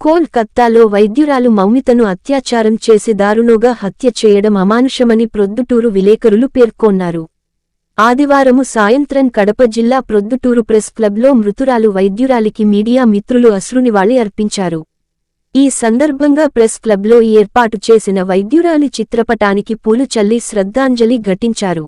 కోల్కత్తాలో వైద్యురాలు మౌమితను అత్యాచారం చేసి దారుణంగా హత్య చేయడం అమానుషమని ప్రొద్దుటూరు విలేకరులు పేర్కొన్నారు. ఆదివారము సాయంత్రం కడప జిల్లా ప్రొద్దుటూరు ప్రెస్ క్లబ్లో మృతురాలు వైద్యురాలికి మీడియా మిత్రులు అశ్రునివాళి అర్పించారు. ఈ సందర్భంగా ప్రెస్ క్లబ్లో ఏర్పాటు చేసిన వైద్యురాలి చిత్రపటానికి పూలు చల్లి శ్రద్ధాంజలి ఘటించారు.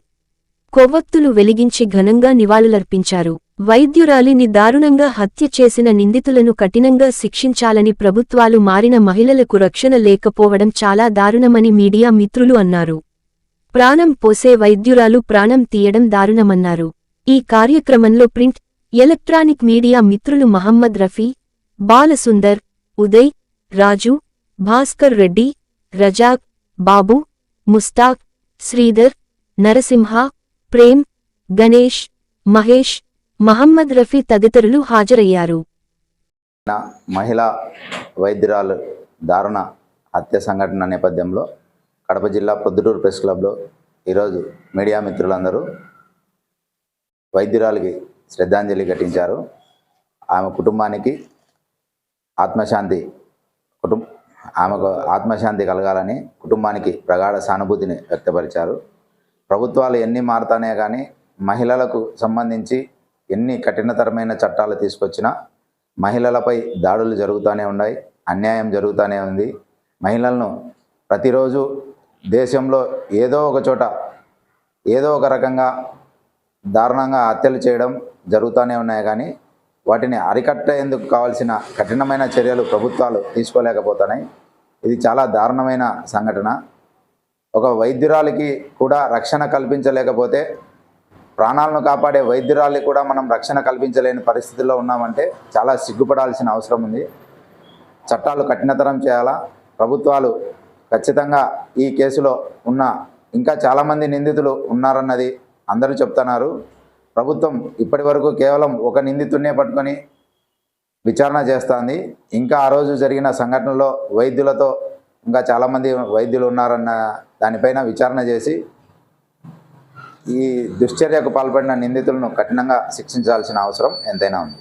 కొవ్వొత్తులు వెలిగించి ఘనంగా నివాళులర్పించారు. వైద్యురాలిని దారుణంగా హత్య చేసిన నిందితులను కఠినంగా శిక్షించాలని ప్రభుత్వాలు మారిన మహిళలకు రక్షణ లేకపోవడం చాలా దారుణమని మీడియా మిత్రులు అన్నారు. ప్రాణం పోసే వైద్యురాలు ప్రాణం తీయడం దారుణమన్నారు. ఈ కార్యక్రమంలో ప్రింట్ ఎలక్ట్రానిక్ మీడియా మిత్రులు మహమ్మద్ రఫీ బాలసుందర్ ఉదయ్ రాజు భాస్కర్ రెడ్డి రజాక్ బాబు ముస్తాక్ శ్రీధర్ నరసింహ ప్రేమ్ గణేష్ మహేష్ మహమ్మద్ రఫీ తదితరులు హాజరయ్యారు. నా మహిళా వైద్యురాలు దారుణ హత్య సంఘటన నేపథ్యంలో కడప జిల్లా పొద్దుటూరు ప్రెస్ క్లబ్లో ఈరోజు మీడియా మిత్రులందరూ వైద్యురాలికి శ్రద్ధాంజలి ఘటించారు. ఆమె కుటుంబానికి ఆత్మశాంతి కుటుంబ ఆమెకు ఆత్మశాంతి కలగాలని కుటుంబానికి ప్రగాఢ సానుభూతిని వ్యక్తపరిచారు. ప్రభుత్వాలు ఎన్ని మారుతానే కానీ మహిళలకు సంబంధించి ఎన్ని కఠినతరమైన చట్టాలు తీసుకొచ్చినా మహిళలపై దాడులు జరుగుతూనే ఉన్నాయి అన్యాయం జరుగుతూనే ఉంది. మహిళలను ప్రతిరోజు దేశంలో ఏదో ఒక చోట ఏదో ఒక రకంగా దారుణంగా హత్యలు చేయడం జరుగుతూనే ఉన్నాయి కానీ వాటిని అరికట్టేందుకు కావాల్సిన కఠినమైన చర్యలు ప్రభుత్వాలు తీసుకోలేకపోతున్నాయి. ఇది చాలా దారుణమైన సంఘటన. ఒక వైద్యురాలికి కూడా రక్షణ కల్పించలేకపోతే ప్రాణాలను కాపాడే వైద్యురాలికి కూడా మనం రక్షణ కల్పించలేని పరిస్థితుల్లో ఉన్నామంటే చాలా సిగ్గుపడాల్సిన అవసరం ఉంది. చట్టాలు కఠినతరం చేయాలా? ప్రభుత్వాలు ఖచ్చితంగా ఈ కేసులో ఉన్న ఇంకా చాలామంది నిందితులు ఉన్నారన్నది అందరూ చెప్తున్నారు. ప్రభుత్వం ఇప్పటి వరకు కేవలం ఒక నిందితుడినే పట్టుకొని విచారణ చేస్తోంది. ఇంకా ఆ రోజు జరిగిన సంఘటనలో వైద్యులతో ఇంకా చాలామంది వైద్యులు ఉన్నారన్న దానిపైన విచారణ చేసి ఈ దుశ్చర్యకు పాల్పడిన నిందితులను కఠినంగా శిక్షించాల్సిన అవసరం ఎంతైనా ఉంది.